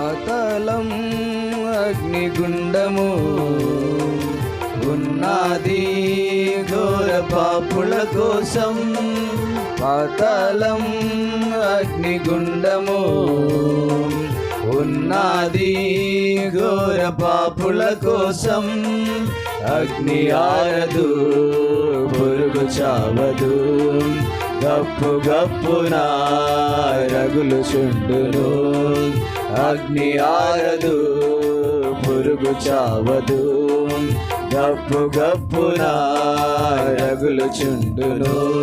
పాతాళం అగ్నిగుండము. ఉన్నది ఘోర పాపుల కోసం పాతలం అగ్నిగుండము. ఉన్నది ఘోర పాపుల కోసం అగ్ని ఆరదు పురుగు చావదు. గప్పు గప్పున రగులు చుండును. అగ్ని ఆరదు పురుగు చావదు. గప్పు గప్పున రగులు చుండును.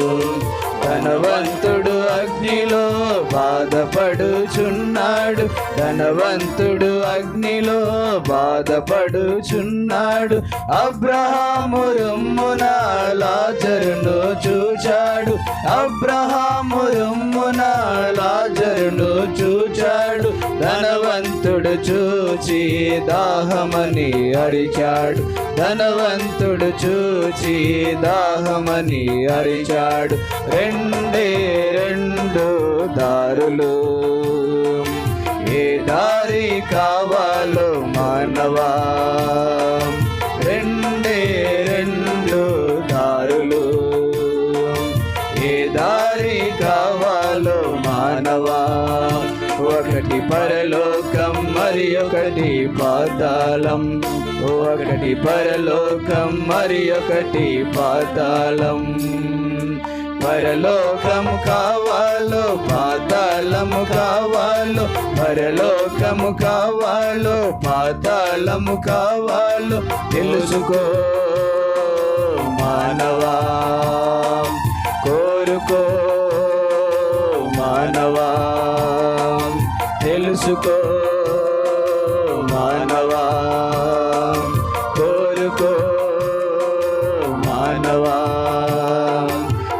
ధనవంతుడు అగ్నిలో బాధపడుచున్నాడు. ధనవంతుడు అగ్నిలో బాధపడుచున్నాడు. అబ్రహాము రొమ్మున లాజరును చూచాడు. అబ్రహాము రొమ్ము ధనవంతుడు చూచి దాహమని అరిచాడు. ధనవంతుడు చూచి దాహమని అరిచాడు. రెండే రెండు దారులు. ఏ దారి కావాలో మానవా? రెండే రెండు దారులు. ఏ దారి కావాలో మానవా? ఒకటి పరలోకం మరి ఒకటి పాతాళం. ఒకటి పరలోకం మరి ఒకటి పాతాళం. పరలోకము కావాలో పాతాళము కావాలో పరలోకము కావాలో పాతాళము కావాలో. తెలుసుకో మానవా కోరుకో మానవా. తెలుసుకో మానవా. కోరుకో మానవా.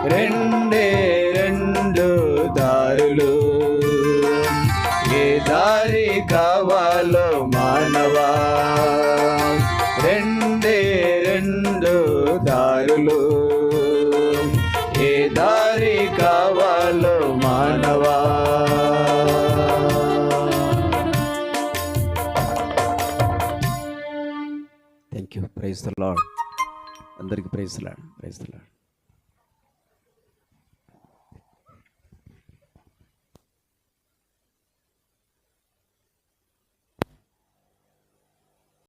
రెండే రెండు దారులు. ఏ దారి కావాలో మానవా. రెండే రెండు దారులు. ఏ దారి కావాలో thank you praise the Lord అందరికీ ప్రైజ్ లాడ్ ప్రైజ్ లాడ్